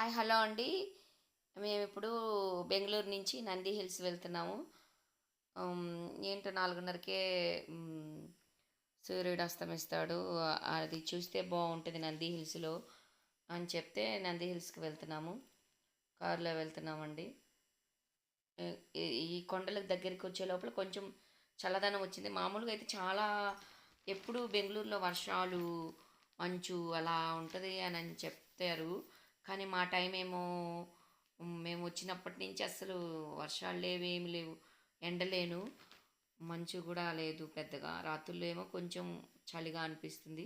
Hi hello అండి. మేము ఇప్పుడు బెంగళూరు నుంచి నంది హిల్స్ వెళ్తున్నాము. ఏంటో నాలుగున్నరకే సూర్యుడు అస్తమిస్తాడు అది చూస్తే బాగుంటుంది నంది హిల్స్లో అని చెప్తే నంది హిల్స్కి వెళ్తున్నాము. కారులో వెళ్తున్నామండి. ఈ- ఈ కొండలకు దగ్గరికి వచ్చే లోపల కొంచెం చల్లదనం వచ్చింది. మామూలుగా అయితే చాలా ఎప్పుడు బెంగళూరులో వర్షాలు మంచు అలా ఉంటుంది అని అని చెప్తారు. కానీ మా టైం ఏమో మేము వచ్చినప్పటి నుంచి అసలు వర్షాలు లేవు ఏమి లేవు. ఎండలేను. మంచు కూడా లేదు పెద్దగా. రాత్రుల్లో ఏమో కొంచెం చలిగా అనిపిస్తుంది.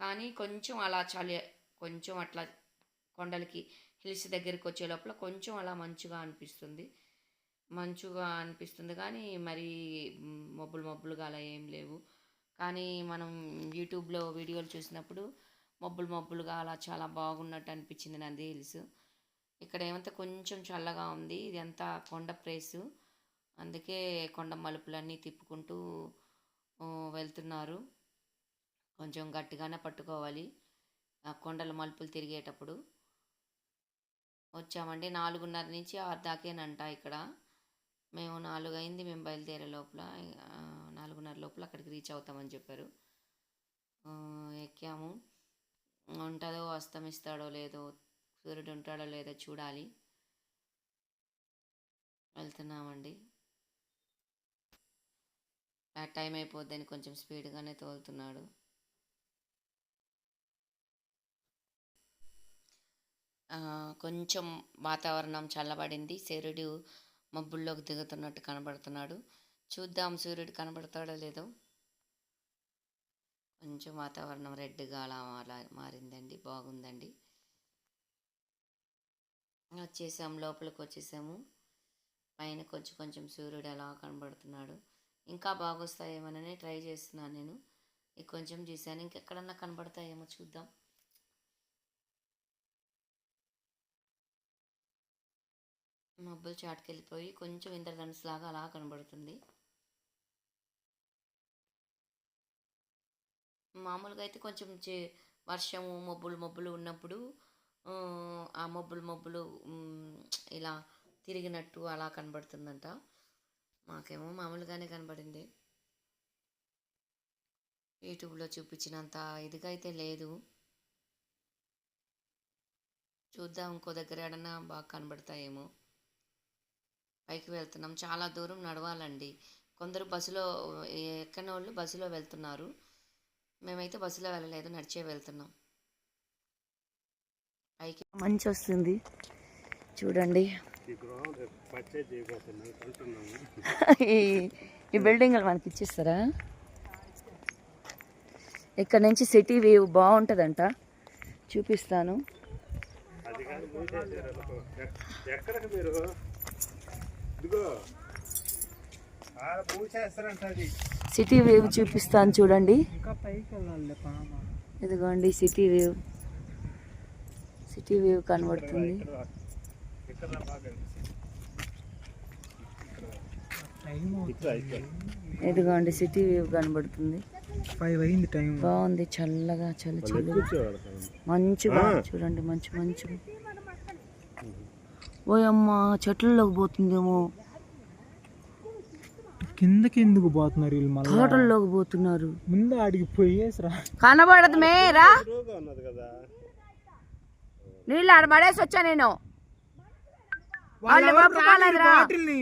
కానీ కొంచెం అలా చలి కొంచెం అట్లా కొండలకి హిల్స్ దగ్గరికి వచ్చే లోపల కొంచెం అలా మంచుగా అనిపిస్తుంది. మంచుగా అనిపిస్తుంది కానీ మరి మబ్బులు మబ్బులుగా అలా ఏం లేవు. కానీ మనం యూట్యూబ్లో వీడియోలు చూసినప్పుడు మబ్బులు మబ్బులుగా అలా చాలా బాగున్నట్టు అనిపించింది నంది హిల్స్. ఇక్కడ ఏమంతా కొంచెం చల్లగా ఉంది. ఇది అంతా కొండ ప్లేసు అందుకే కొండ మలుపులన్నీ తిప్పుకుంటూ వెళ్తున్నారు. కొంచెం గట్టిగానే పట్టుకోవాలి. ఆ కొండల మలుపులు తిరిగేటప్పుడు. వచ్చామండి. నాలుగున్నర నుంచి ఆరు దాకేనంట ఇక్కడ. మేము నాలుగు అయింది మేము బయలుదేరే లోపల. నాలుగున్నర లోపల అక్కడికి రీచ్ అవుతామని చెప్పారు. ఎక్కాము. ఉంటుందో అస్తమిస్తాడో లేదో సూర్యుడు ఉంటాడో లేదో చూడాలి. వెళ్తున్నామండి. ఆ టైం అయిపోద్దని కొంచెం స్పీడ్గానే తోలుతున్నాడు. కొంచెం వాతావరణం చల్లబడింది. సూర్యుడు మబ్బుల్లోకి దిగుతున్నట్టు కనబడుతున్నాడు. చూద్దాం సూర్యుడు కనబడతాడో లేదో. కొంచెం వాతావరణం రెడ్గా అలా అలా మారిందండి బాగుందండి. వచ్చేసాం లోపలికి వచ్చేసాము. పైన కొంచెం కొంచెం సూర్యుడు అలా కనబడుతున్నాడు. ఇంకా బాగొస్తాయేమోనని ట్రై చేస్తున్నాను నేను. ఇక కొంచెం చూశాను. ఇంకెక్కడన్నా కనబడతాయేమో చూద్దాం. మబ్బులు చాటుకెళ్ళిపోయి కొంచెం ఇంద్రధనుసు లాగా అలా కనబడుతుంది. మామూలుగా అయితే కొంచెం చే- వర్షము మబ్బులు మబ్బులు ఉన్నప్పుడు ఆ, మబ్బులు మబ్బులు ఇలా తిరిగినట్టు అలా కనబడుతుందంట. మాకేమో మామూలుగానే కనబడింది. యూట్యూబ్లో చూపించినంత ఇదిగా అయితే లేదు. చూద్దాం ఇంకో దగ్గర ఏడన్నా బాగా కనబడతాయేమో. పైకి వెళ్తున్నాం. చాలా దూరం నడవాలండి. కొందరు బస్సులో ఎక్కని వాళ్ళు బస్సులో వెళ్తున్నారు. మేమైతే బస్సులో వెళ్ళలేదు నడిచే వెళ్తున్నాం. పైకి మంచి వస్తుంది చూడండి. ఈ ఈ బిల్డింగ్ మనకి ఇచ్చేస్తారా? ఇక్కడ నుంచి సిటీ వ్యూ బాగుంటుందంట. చూపిస్తాను. మీరు? సిటీ వ్యూ చూపిస్తాను చూడండి. ఇదిగోండి సిటీ వ్యూ. సిటీ వ్యూ కనబడుతుంది. ఇదిగోండి సిటీ వ్యూ కనబడుతుంది. బాగుంది చల్లగా చల్ల చల్లగా కూర్చోవాలి మంచుగా చూడండి మంచు మంచు ఓయమ్మ చెట్లలోకి పోతుందేమో. కిందకి ఎందుకు పోతున్నారు వీళ్ళు మళ్ళీ? తోటల్లోకి పోతున్నారు. ముందు ఆడికి పోయేసి రా కనబడదు మేరా. నీళ్ళు ఆడ పడేసి వచ్చా నేను. వాళ్ళు ఒప్పుకోలేదురా. బాటిల్ని.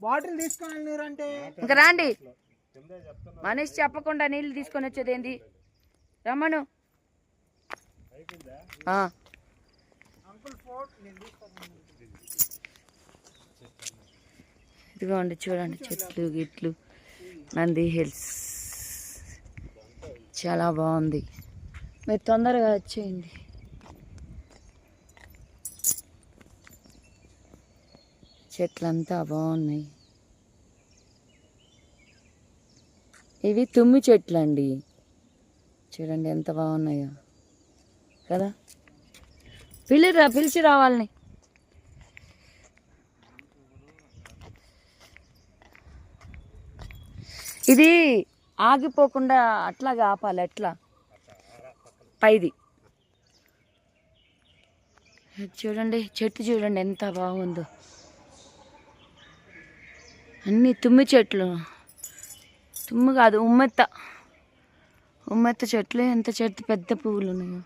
బాటిల్ తీసుకొని వెళ్ళిరంటే ఇంక రాండి. మనిషి చెప్పకుండా నీళ్ళు తీసుకొని వచ్చేది ఏంది? రమ్మను. ఆ. ఇదిగోండి చూడండి చెట్లు గిట్లు. నంది హిల్స్. చాలా బాగుంది. మీరు తొందరగా వచ్చేయండి. చెట్లంతా బాగున్నాయి. ఇవి తుమ్మి చెట్లు అండి చూడండి ఎంత బాగున్నాయో. కదా? పిల్లరా పిలిచి రావాలని ఇది ఆగిపోకుండా అట్లాగా ఆపాలి ఎట్లా? పైది. చూడండి చెట్టు చూడండి ఎంత బాగుందో. అన్ని తుమ్మి చెట్లు. తుమ్ము కాదు ఉమ్మెత్త. ఉమ్మెత్త చెట్లు ఎంత చెట్టు పెద్ద పువ్వులు ఉన్నాయో.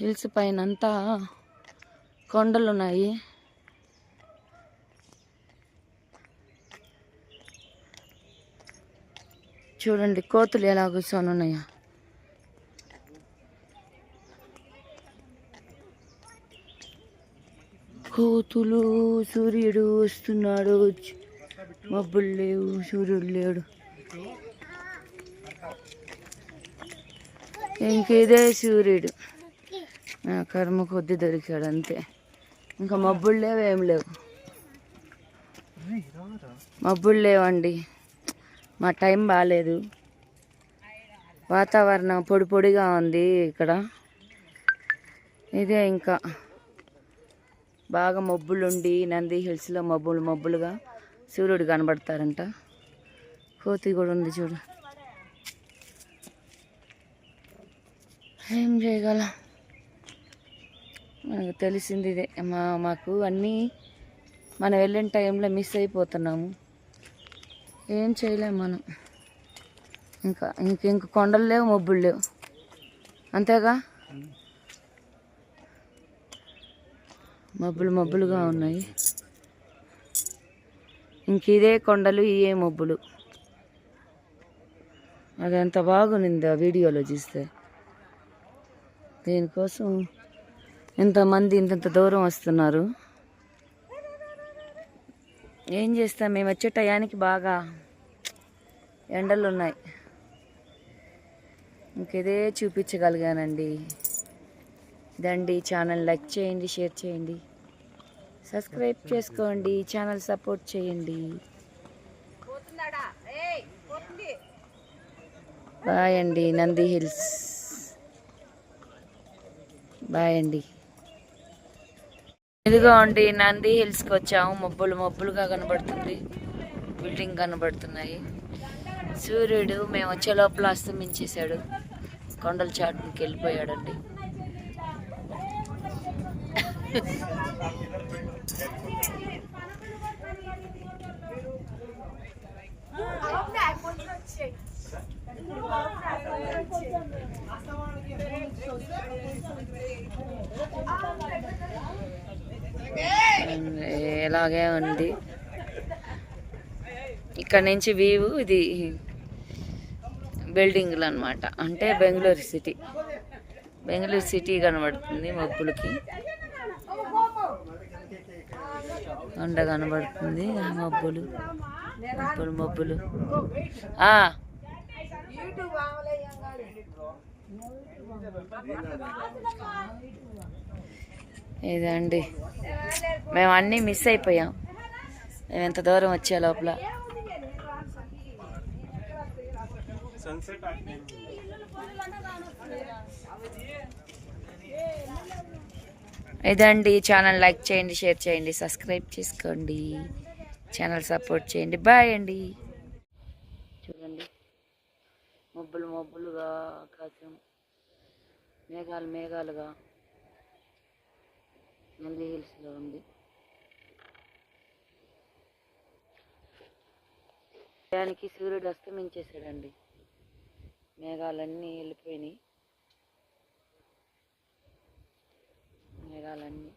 హిల్స్ పైన అంతా కొండలు ఉన్నాయి. చూడండి కోతులు ఎలా కూర్చొని ఉన్నాయో కోతులు సూర్యుడు వస్తున్నాడు. మబ్బులు లేవు సూర్యుడు లేడు. ఇంకేదే సూర్యుడు. కర్మ కొద్ది దొరికాడు అంతే. ఇంకా మబ్బులు లేవు ఏం లేవు. మబ్బులు లేవండి. మా టైం బాగాలేదు వాతావరణం పొడి పొడిగా ఉంది ఇక్కడ. ఇదే ఇంకా. బాగా మబ్బులుండి నంది హిల్స్లో మబ్బులు మబ్బులుగా సూర్యుడు కనబడతారంట. కోతి కూడా ఉంది చూడు. ఏం చేయగలం? మనకు తెలిసింది ఇదే. మా మాకు అన్నీ మనం వెళ్ళిన టైంలో మిస్ అయిపోతున్నాము. ఏం చేయలేం మనం. ఇంకా ఇంక ఇంక కొండలు లేవు మబ్బులు లేవు. అంతేగా? మబ్బులు మబ్బులుగా ఉన్నాయి. ఇంక ఇదే కొండలు ఇవే మబ్బులు. అది ఎంత బాగునింది ఆ వీడియోలో చూస్తే. దీనికోసం ఇంతమంది ఇంత దూరం వస్తున్నారు. ఏం చేస్తాం? మేము వచ్చే టయానికి బాగా ఎండలు ఉన్నాయి ఇంకేదే చూపించగలిగానండి. ఇదండి ఛానల్. లైక్ చేయండి షేర్ చేయండి. సబ్స్క్రైబ్ చేసుకోండి. ఛానల్ సపోర్ట్ చేయండి. బాయ్ అండి. నంది హిల్స్. బాయ్ అండి. ఇదిగో అండి నంది హిల్స్కి వచ్చాము. మబ్బులు మబ్బులుగా కనబడుతుంది. బిల్డింగ్ కనబడుతున్నాయి. సూర్యుడు మేము వచ్చే లోపల అస్తమించేశాడు. కొండల చాటుకి వెళ్ళిపోయాడండి. ఎలాగే ఉంది. ఇక్కడ నుంచి వ్యూ ఇది బిల్డింగ్లు అనమాట అంటే బెంగళూరు సిటీ. బెంగళూరు సిటీ కనబడుతుంది మబ్బులకి. కొండ కనబడుతుంది మబ్బులు. మబ్బులు మబ్బులు. ఆ. ఇదండి. మేము అన్నీ మిస్ అయిపోయాం. మేము ఎంత దూరం వచ్చే లోపల. ఇదండి ఛానల్ లైక్ చేయండి షేర్ చేయండి సబ్స్క్రైబ్ చేసుకోండి. ఛానల్ సపోర్ట్ చేయండి. బాయ్ అండి. చూడండి. మబ్బులు మబ్బులుగా ఆకాశం మేఘాలు మేఘాలుగా. నంది హిల్స్లో ఉంది. దానికి సూర్యుడు అస్తమించేసాడండి మేఘాలన్నీ వెళ్ళిపోయినాయి. మేఘాలన్నీ.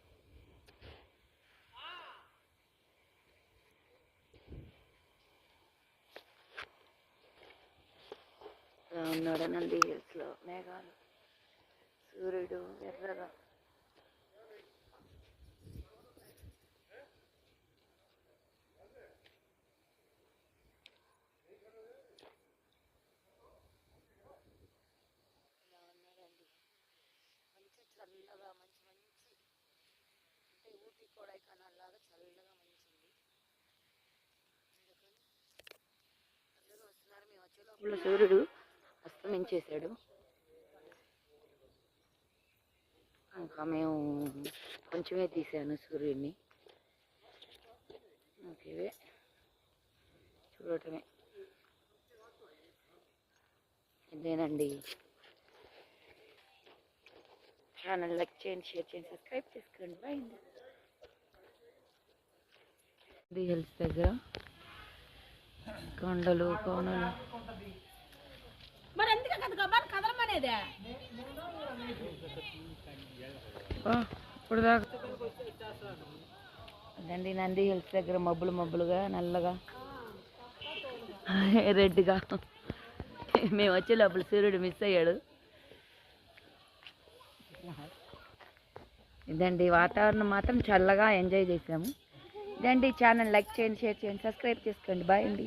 ఉన్నాడు నంది హిల్స్లో మేఘాలు. సూర్యుడు ఎర్రగా ఇలా ఉన్నాడండి మంచి చల్లగా మంచి మంచి అంటే ఊటీ కొడైకనాల్ లాగా చల్లగా మంచింది. అందరూ వస్తున్నారు. మేము వచ్చే సూర్యుడు అస్తమించేశాడు. ఇంకా మేము కొంచెమే తీసాను సూర్యుడిని. ఇంక ఇవే చూడటమే. ఇదేనండి. ఛానల్ లైక్ చేయండి షేర్ చేయండి సబ్స్క్రైబ్ చేసుకోండి. బాయ్ ది హిల్స్ దగ్గర. కొండలు కోనలు. ఇప్పుడు దాకా. అదండి నంది హిల్స్ దగ్గర మబ్బులు మబ్బులుగా నల్లగా. రెడ్గా. మేము వచ్చే లోపల సూర్యుడు మిస్ అయ్యాడు. ఇదండి వాతావరణం మాత్రం చల్లగా ఎంజాయ్ చేసాము రండి ఛానల్ లైక్ చేయండి షేర్ చేయండి సబ్స్క్రైబ్ చేసుకోండి. బాయ్ అండి.